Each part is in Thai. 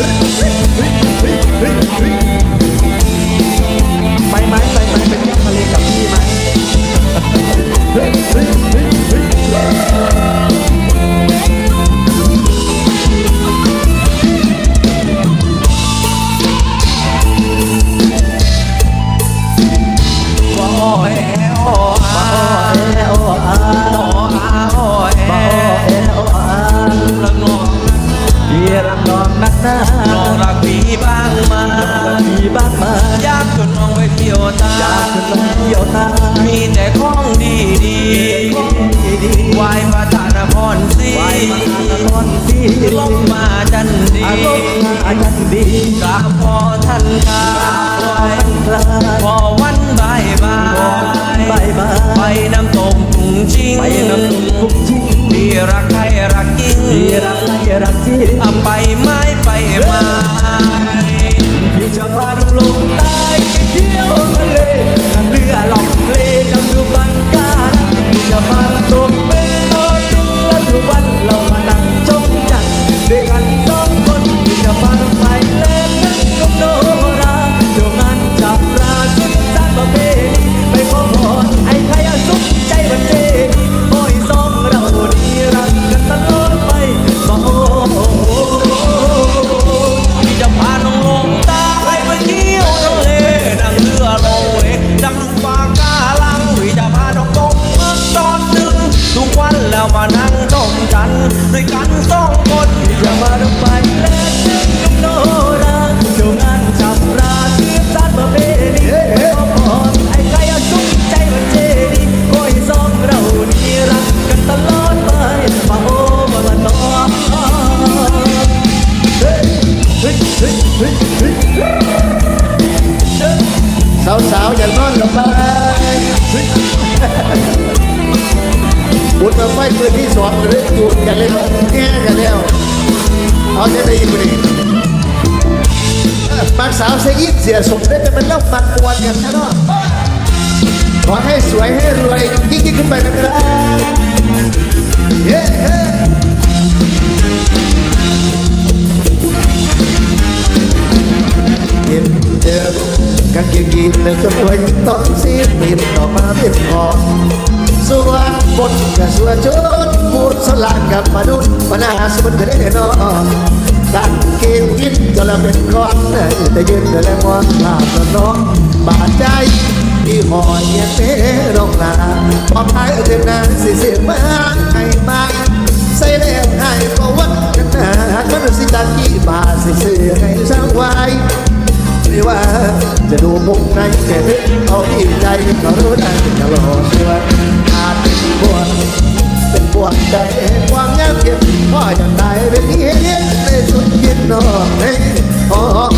Let's จันดีอารมณ์อาจารย์ดีกราบพอท่านกาไว้กลาพอวันบายบายบายบายไปน้ำตกปุงชิงไปน้ำตุ้งกุ้งชิงพี่รักใครรักจริงพี่รักใครรักจริงอะไปไม้ไปมาพี่จะพาลงลงใต้ไปเที่ยวทะเลนั่งเรือล่องทะเลจำดูบังกาลพี่จะพาตก เอาจะได้ยินไหมบางสาวเสียยิ่งเสียสมได้แต่มันเล่ามันปวนกันนะเนาะขอให้สวยให้รวยยิ่งยิ่งขึ้นไปนะครับเย้เห็นเจอกางเกงยีนและจมวยต้องซีดปิดต่อมาเป็นคอส่วนบนกับส่วนจุดพูดสลากกับมาดุนมานาสมุนเดนอน กางเกงยีนก็ละเป็นก้อนแต่ยืนแต่ละมองภาพน้องบาดใจที่หอยเย็นเต้ลงนาพอพายเดินนาสิเสียมาให้มาใส่แล้วให้ประวัติกันนาหักมันสิตากี้บาสิเสือให้สร้างไว้ไม่ว่าจะดูมุมไหนแค่เพียงเอาที่ใจก็รู้ได้ตลอดเวลาอาจเป็นบวกเป็นบ วกใจความยากเย็นพ่อจะตายเป็นเย็นในสุดเย็นนอนในห้อง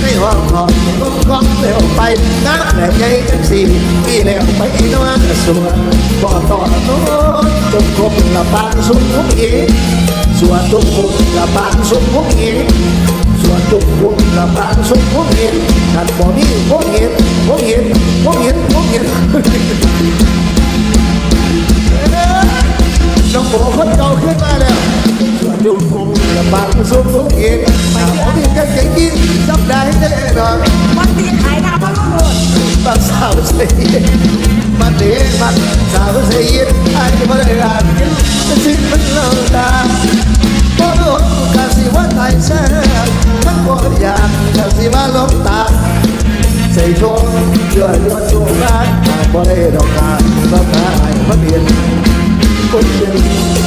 ในห้องห้องก้มก้มเร็วไปนักแหลกใหญ่จังสี่ปีแล้วไปนอนสวนบ่ต่อโน้นจงครบละบางสุดทุกอีสวนทุกคนละบางสุดทุกอีสวนทุกคนละบางสุขผมเห็นท่านบอกนี่ผมเห็นผมเห็นผมเห็นผมเห็น น้องโบคนเก่าขึ้นมาแล้วส่วนทุกคนละบางสุขผมเห็นถ้าผมมีกันใจกินจำได้แน่นอนวันตีขายน้ำมันก็หมดบางสาวเสียมันเด็กมันสาวเสียอาจจะไม่ได้อ่านกันแต่สิ่งมันเล่าตาบ่รู้กะสิว่าตายแซ่มันบ่อยากกะสิมาลบตาใส่ชงเชื่อเรื่องโชคร้ายบ่ได้ดอกกาบ่ตายบ่เปลี่ยน คนเดียว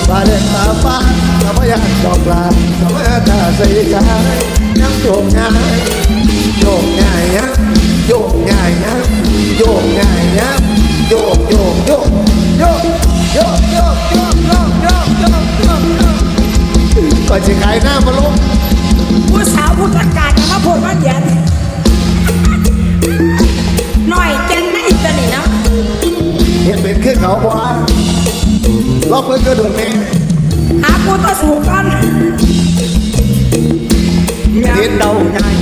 บาเดนตาฟ้าก็บ่อยดอกลาก็บ่ตาใส่กายังโยกง่ายโยกง่ายนะโยกง่ายนะโยกง่ายนะโยกโยกโยกโยกโยกโยกโยกโยกโยกโยกโยกโยกก่อนจะขายหน้ามาลงผู้สาวผู้ประกาศมาพูดว่าเย็นหน่อยเจนได้อีกตัวนี่เนาะเห็นเป็นขึ้นเขาบอกว่าล็อกเพื่อน Lóc với cơ đường mẹ Hát cô ta sủ con. Đến đâu nhai.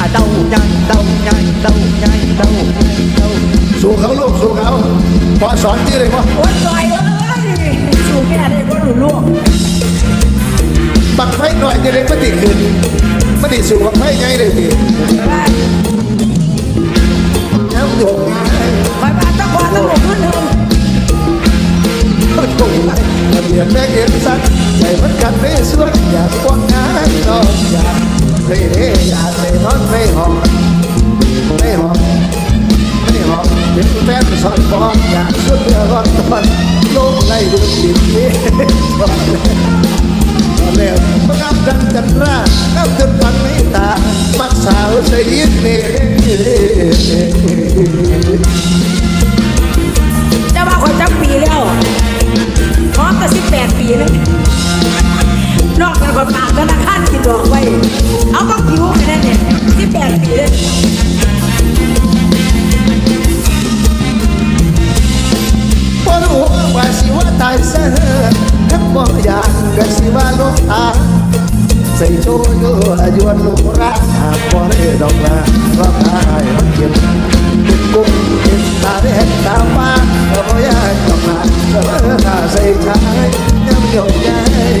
À đâu nhai, đâu nhai, đâu nhai, đâu nhai, đâu. Sủ khấu luôn, sủ khấu Bọn xóa chứ đây quá Ôi trời ơi Sủ mẹ đây có đủ luôn. Bằng phách nội như đấy mất tỷ คืน mất tỷ sủ bằng phách ngay đây thì Nhắm nhộn Khỏi bà tao qua tao một hơn hơn ติดขึ้นไม่ได้สูบไม่ไงเดี๋ยงไงคอยมาตะกอนตะหมกขึ้นหนึ่งโยงไงระเบียบแม่เก็บสักใจมันกันไม่สวยอยากกว้างงานนอนอยากเร่เร่อยากเร่นอนไม่หอมไม่หอมไม่หอมเป็นแฟนสอนบอลอยากช่วยเรือรอนตอนโลกไล่ดูดิบนี้ตอนแรกตอนแรกมันงับกันจันร่างับจนฟันไม่ตามักสาวใส่ยิ้มเนี่ มกับสิบแปดปีแล้วนอกจากคนปากธนาคารกินดอกไว้ เอาต้องผิวไปนั่เนี่ยสิบแปดปีเลยพอรู้ว่าสิว่าตายเสียทั้งมองอย่างก็สิว่าลงตาใส่โชว์อยู่อายุลูกรักหากพอได้ดอกลาว่าตายมันเก็บเป็นกุ้งเป็นตาแดงตาฟ้าก็บ่อยากดอกลา ก็เออตาใส่ชายยังยกย้าย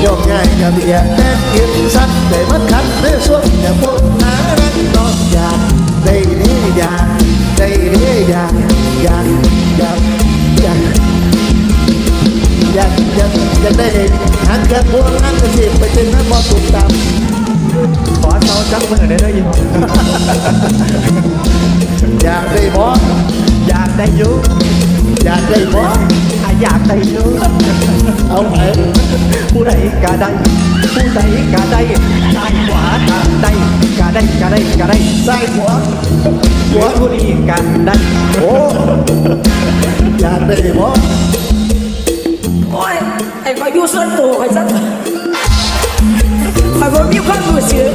โยกย้ายกับเบียแต่กินสักแต่มันขัดในส่วนอย่พูดหารักนอกอยากได้นี่อยากได้นี่อยากอยากอยากอยากอยากอยากอยากได้หันกันพวกนั้นจะสิไปเป็นนักบอลตุกตามขอเซาจักมือได้ด้วยยินอยากได้บอลอยากได้อยุอยาก ได้บอลถ้าอยากได้อยุเอาไปผู้ใดก็ได้ผู้ใดก็ได้ซ้ายขวาก็ได้ก็ได้ก็ได้ก็ได้ใส่หัวหัหัววผู้ คอยอยู่ส่วนตัวคอยสักคอยบ่มีความรู้สึก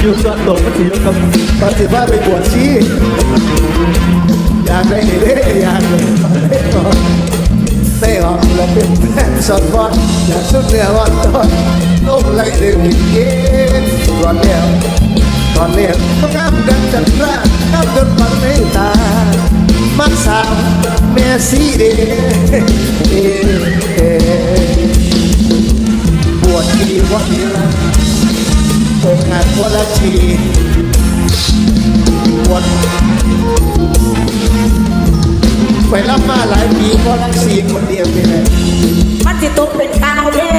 อยู่ส่วนตัวมันสิอยู่กับตอนสิว่าไปบวชชีอยากได้เด้อยากได้บอลเต้ออกแล้วเป็นแฟนสอนบอลอยากสุดเนื้อวันตอนลูกไล่ดึงเย็นก่อนแล้วตอนเรียนมันงามดังจันทราน้ำจนฟันไม่ตา มักสาวเมสซี่เดเอเอปวดทีวันละอกหักวันละทีปวดไปรับมาหลายปีเพราะรักสีคนเดียวนี่แหละมันสิตกเป็นข้าวเด้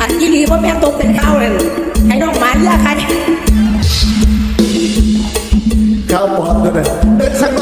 อันยี่หลีว่าแม่ตกเป็นข้าวเลยให้น้องหมาเรียกใคร เขาบอกด้วยนะเดินสัก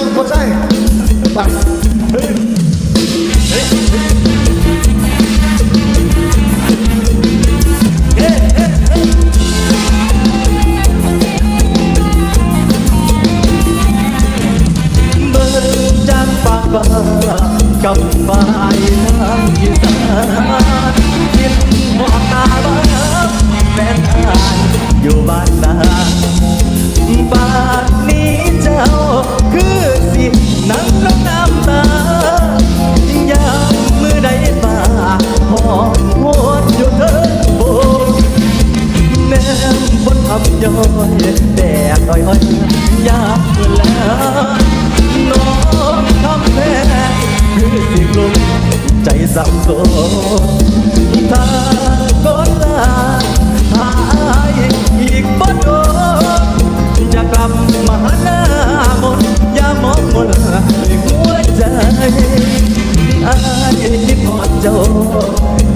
เจ้า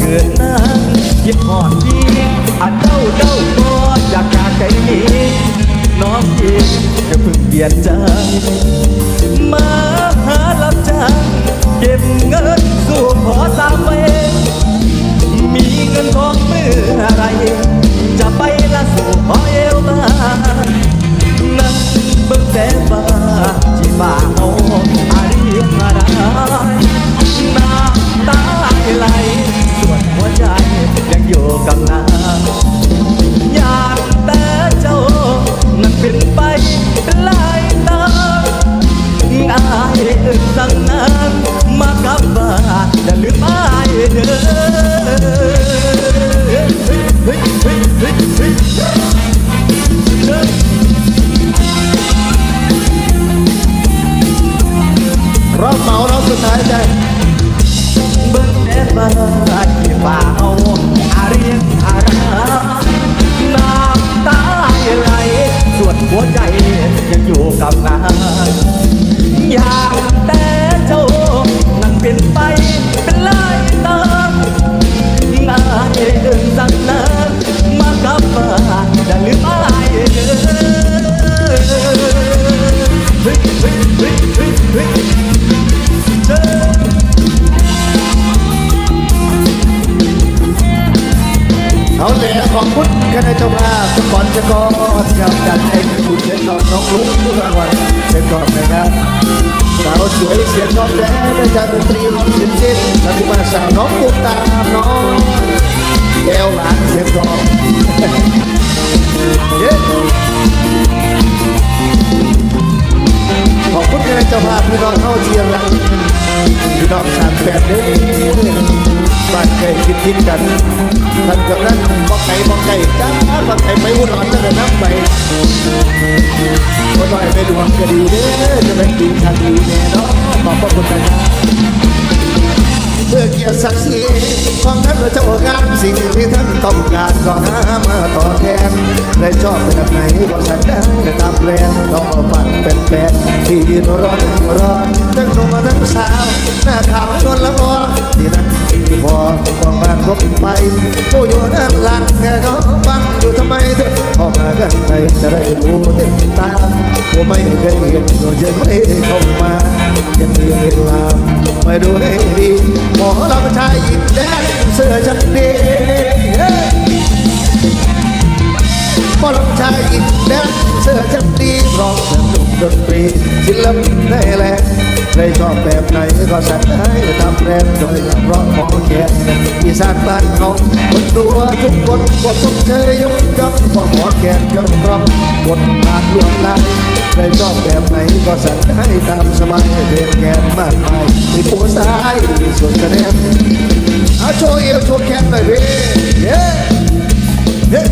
เกิดนานคิดหอดพี่อันเจ้าเจ้าก็อยากจากใจนี้น้องเองจะเพิ่งเปลี่ยนใจมาหารับจ้างเก็บเงินสู่ขอสามเองมีเงินทองเมื่อไร จะไปละสู่ขอเอวบานั่งเบิ่งแต่ฟ้าที่ฟ้าเอาอารีมาได้ ไหลส่วนหัวใจยังอยู่กับนางอยากแต่เจ้านั้นเป็นไปหลายตาอายเหินสั่งนานมากับบ้านอย่าลืมอายเด้อเฮ้ยเฮ้ยเฮ้ยเฮ้ยเฮ้ยเฮ้ยเราเมาเราสุดท้ บ้านที่ป่าเอาอาเรียงอาราน้ำตาไหส่วนหัวใจยังอยู่กับนางอยากแต่เจ้านั้นเป็นไปเป็นลายตามนายเดินสั่งนามากับบ้านอลืมอะไรเฮ้ ของพุทธคณะเจ้าภาพสปอนเซอร์กอนกับจัดเองคุณเช่นนองน้องลุกทุกรางวัลเช่นก่อนนะครับสาวสวยเสียงน้องแดงอาจารย์ดนตรีร้องเสียงเช่นแล้วมาสาวน้องตุ๊ตามน้องแก้วหลานเสียงกองเย้ ขอบคุณคณะเจ้าภาพี่น้องเข้าเชียงรักพี่น้องสามแปดเด้อบ้านใก่คิดคิดกันท่านกับนั้นบอกไก่บอกไก่จ้าบอกไก่ไปวุ่นวายตั้งแต่น้ำไปก็น้อยไปดวงก็ดีเด้อจะเป็นดีทางดีแน่นอนบอกพระคุณนะครับ เพื่อเกียรติศักดิ์ศรีของท่านพระเจ้างามสิ่งที่ท่านต้องการก็หามาตอบแทนได้ชอบแบบไหนก็สัญญาตามแรงต้องมาฟันเป็นแฟนที่ยืนรอรอทั้งหนุ่มทั้งสาวหน้าขาวชวนละมอที่นั่น พอต้องมาคบไปผู้อยู่ด้านหลังแค่เขาฟังอยู่ทำไมเถอะพอมากันไปจะได้รู้ติดตามผู้ไม่เคยเห็นก็ยังไม่เข้ามายังมีเวลาไม่ดูให้ดีหมอเราชายหญิงแดงเสื้อชักดีบอลชายอินแดนเสื้อจับดีร้องสนุก ดนตรีศิลปินได้แรงใครชอบแบบไหนก็สั่งให้ทำแรงโดยราะหมองแขกอีสานบ้านเขาคนตัวทุกคนกดสมเชยยกย่องเพราะหอแขกยกร้องบทบาทลวงลายใครชอบแบบไหนก็สั่งให้ตามสบายเพลงแกนมากมายมีผู้สายมีส่วนแสดงเอาโชว์เอวโชว์แขนหน่อยพี่เย้เฮ้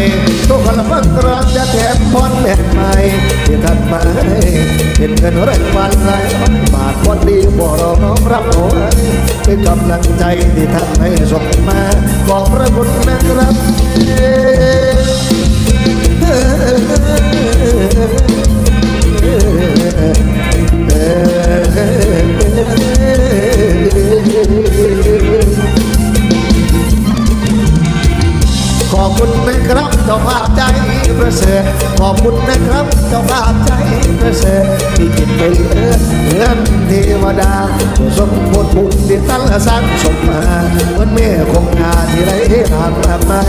แบบใหม่ทุกคนฟักรอนจะแถมพรแบบใหม่ที่ท่านมาให้เป็นเงินรงวัลหลายร้อยบาทคนดีบ่รอน้อมรับเอาไว้เป็นกำลังใจที่ท่านให้ส่งมาขอบพระคุณนะครับข อบคุณนะครับเจ้าภาพใจประเสริฐขอบคุณนะครับเจ้าภาพใจประเสริฐที่กินไปเหลือเหมือนเทวดาสมบูรณ์บุญที่ตั้งสร้างสมมาเหมือนแม่คงงานที่ไรทางมากมา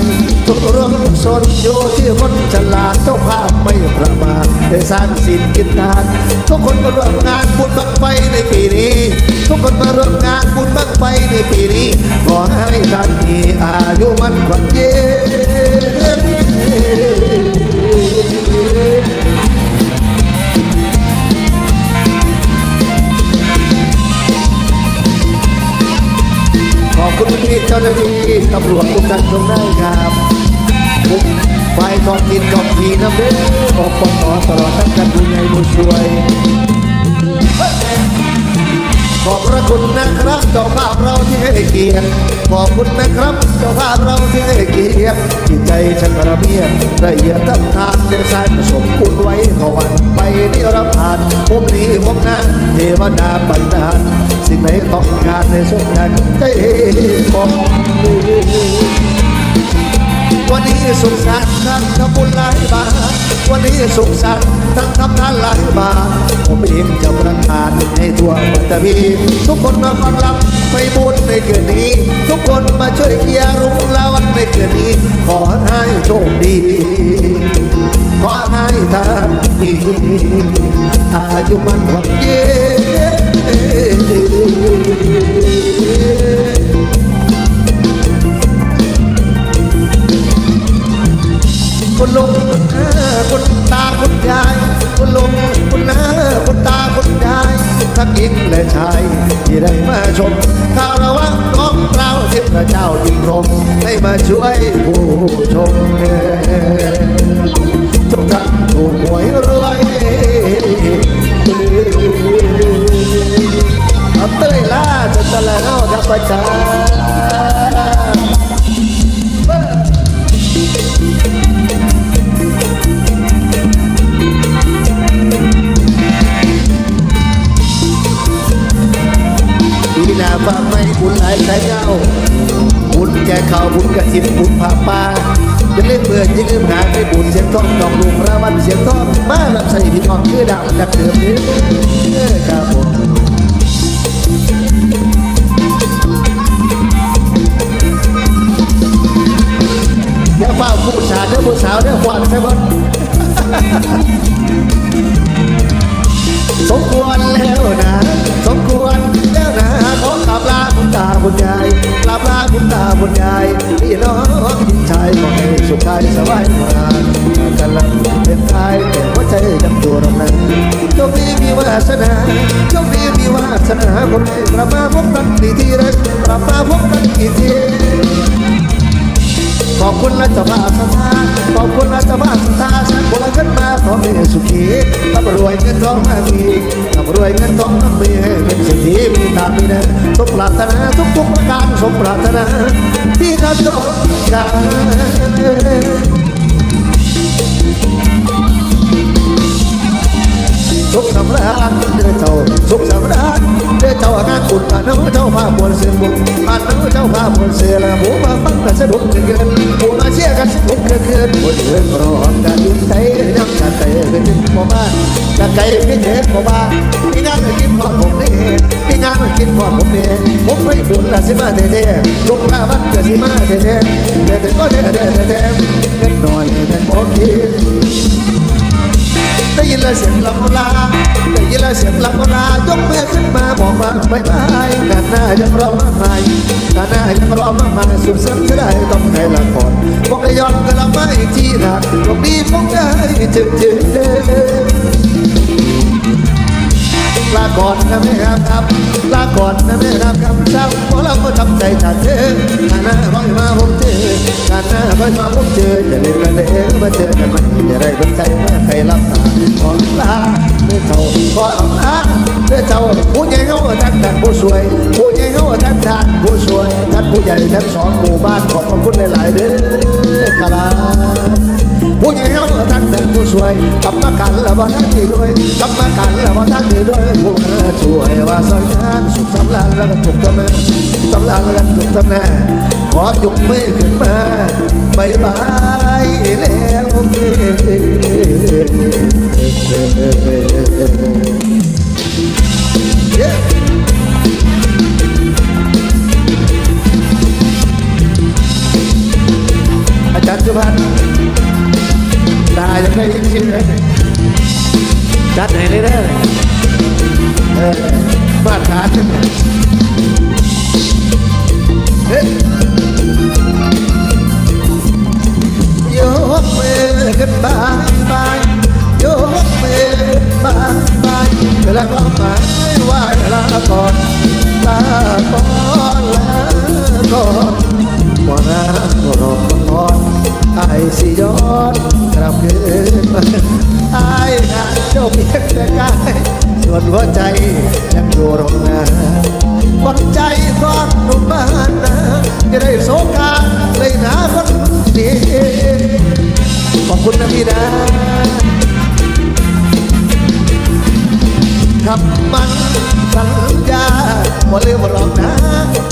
ทุกเรื่องทุกสนอยู่ที่คนฉลาดเจ้าภาพไม่ประมาทได้สร้างสิ่งกินทานทุกคนมาร่วมงานบุญบังไฟในปีนี้ ทุกคนมาร่วมงานบุญบังไฟในปีนี้ขอให้ท่านมีอายุมันกว่าเย็น ขอบคุณพี่เจ้าหน้าที่ตำรวจทุกท่านทุกท่านครับทุกองถิ่นท้องทีนะเบ้ออกปตตลอดทั้งกันผู้ใหญ่ผู้ช่วย ขอบพระคุณนะครับเจ้าภาพเราที่ให้เกียรติขอบคุณนะครับเจ้าภาพเราที่ให้เกียรติจิตใจฉันระเบียบละเอียดทำทางเดชายผสมคุณไว้ขอวันไปนิรพานผมนี้ผมนั้นเทวดาบันดาลสิ่งไหนต้องการในสมกันใจบอกวันนี้ สุขสันต์ท่านทำบุญหลายบาทวันนี้สุขสันต์ท่านทำทานหลายบาทผมเองจะประทานให้ทั่วปัตตภีทุกคนมาฟังลำไปบุญในคืนนี้ ทุกคนมาช่วยเคียร์รุ้งละวันในคืนนี้ ขอให้โชคดี ขอให้ท่านมีอายุมันหวังเย็น คุณลุงคุณน้าคุณตาคุณยายคุณลุงคุณน้าคุณตาคุณยายทั้งหญิงและชายที่ได้มาชมคาระวะของเราที่พระเจ้ายิ่งรมได้มาช่วยผู้ชมทุกท่านถูกหวยรวยเอาเต้ยล่าจะตะละเนาทับประจา ฝากไม่บุญหลายสายเงาบุญแจกข่าวบุญกระสินบุญผ่าป่าอย่าลืมเบื่อย่าลืมหาไปบุญเสียงทองดอกลูกระวันเสียงทองมารับใส่พี่น้องคือดาวจากเดิมนี้เออครับผม มปรารถนาทุกทุกประการสมปรารถนา ที่ท่าต้องการ สุขสำราญเด้อเจ้าสุขสำราญเด้อเจ้างานบุญผ่านน้ำเจ้าพาบวนเสือบุญผ่านน้ำเจ้าพาบวนเสือละหมูมาฟังกันสนุกเกินหมูมาเชียร์กันสนุกเกินบนเรือนรอกันยุ่งใจยังกันใจเป็นบ่มากันไก่พี่เจ็บบ่มาพี่งานมกินพอผมนี่พี่งานมกินพอผมนี่ผมไม่บุญละสิมาเด้เด้ลูกมาบ้านก็สิมาเด้เด้เด้เด้ก็เด้เด้เด้เด้เงินหน่อยเงินบ่คิด ได้ยินแล้วเสียงลำลาได้ยินแล้วเสียงลำลายกมือขึ้นมาบอกว่าไม่ตายงานหน้ายังรอมากมายงานหน้ายังรอมากมายสุดเสันจะได้ต้องให้ละครบอกได้ย้อนก็ละไม่จีนะตรงนี้คงได้จึงจึงเด้ ลาก่อนนะแม่ครับลาก่อนนะแม่ครับครับเช้าพอเราก็ทำใจจากเธองานหน้าร้อยมาผมเจองานหน้าร้อยมาผมเจอจะเล่นกันเลยมาเจอกันใหมจะได้เป็นใจเมื่อใครรับตาขอลาเมื่อเจ้าขอลาเมื่อเจ้าผู้ใหญ่เขาท่านท่านผู้สวย ผู้ใหญ่เขาท่านท่านผู้สวยท่านผู้ใหญ่ทั้งสองหมู่บ้านขอบพระคุณหลายๆเด้อครับ ผู้หญิงเขาท่านเป็นผู้ช่วยกลับมากันแล้วว่าท่านดีด้วยกลับมากันแล้วว่าท่านดีด้วยผู้มาช่วยว่าสอยงานสุขสำราญแล้วก็ถูกต้องแน่สำราญแล้วก็ถูกต้องแน่ขอยกมือขึ้นมาบายบายแล้วเย้ อาจารย์สุพรรณ ได้ยังไงชิมเลยจัดไหนเลยเด้อเออมาตรฐานเฮ้ยกมือขึ้นบายบายยกมือบายบายแล้วก็หมาไหว้ลาก่อนลาก่อนลาก่อนว่านาก็รอก่อน สิย้อนกลับคืนอาไอ้นะเจ้าเพียงแต่กายส่วนหัวใจยังอยู่โรงงานวังใจความหนุ่มบ้านนาจะได้โศกาเลยนะคนดีขอบคุณนะพี่นะ คำมันสัญญาบ่ลืมหรอกนะ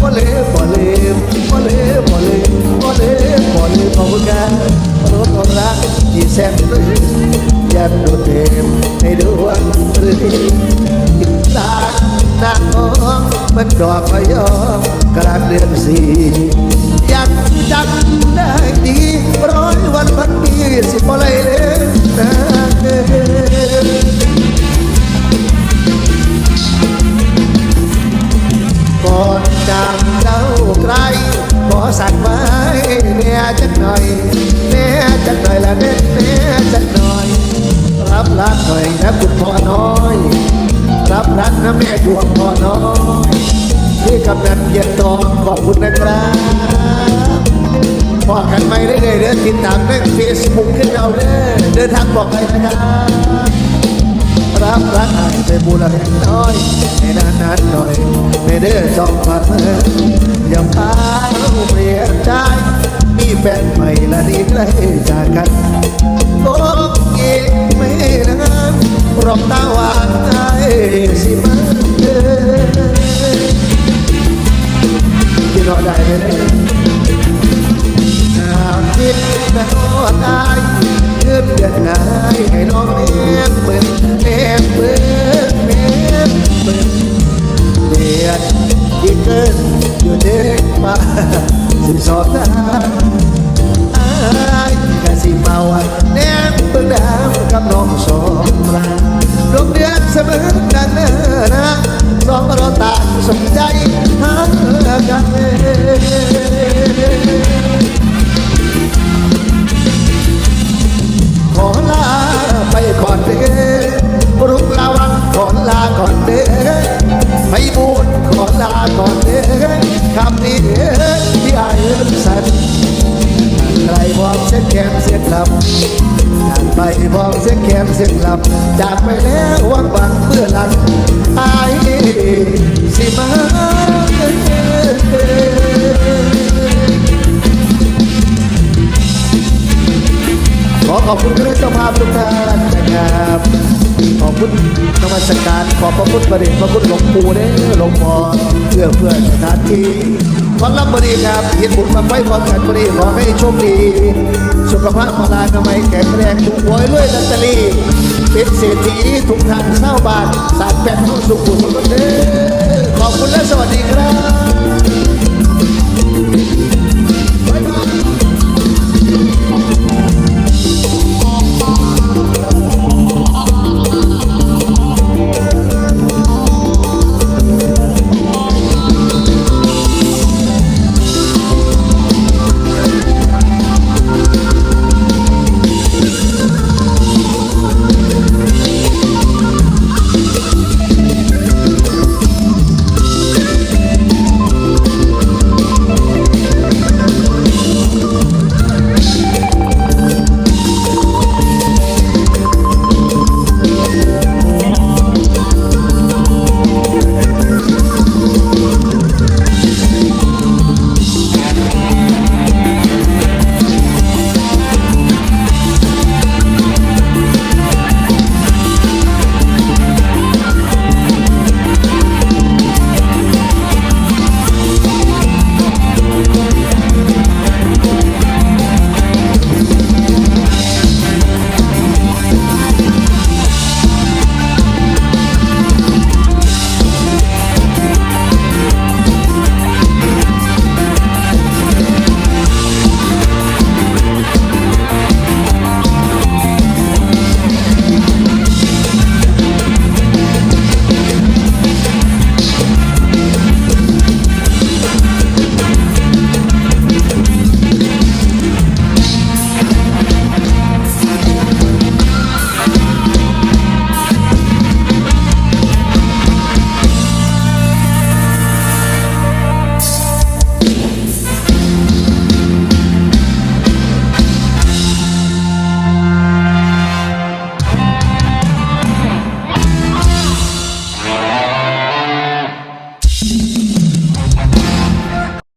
บ่ลืมบ่ลืมบ่ลืมบ่ลืมบ่ลืมบ่ลืมขอบคุณกันรถของรักที่แสนรื่นยันดูเต็มในดวงหรือติดตานางน้องมันดอกพยอมกลางเดือนสี่ยังจำได้ดีร้อยวันพันปีสิบอะไรเลย ไกลขอสั่งไว้แม่จักหน่อยแม่จักหน่อยละเน็ตแม่จักหน่อย รับรักหน่อยนะคุณพ่อน้อย รับรักนะแม่ดวงพ่อน้อยที่กำนันเย็นทองขอบคุณนะครับพอกันไหมได้เลยเด้อติดตามในเฟซบุ๊กขึ้นเอาเด้อเดินทางบอกไปนะครับรับรักให้ไปบุญเล็กน้อยให้นานนานๆหน่อยไม่เด้อสองพัน ย่าพาเราเปลี่ยนใจมีแฟนใหม่ละดีใกล้จากกัน yandım พำหรับบริการเห็นบุญมาไฟพร้อกันบริรอให้โชคดีสุขภาพพลานามัยแข็งแรงถูกหวยด้วยลอตตอรี่เป็นเศรษฐีถุกทางเศร้าบาทสารแปดเข้าสุขุมขอบคุณและสวัสดีครับ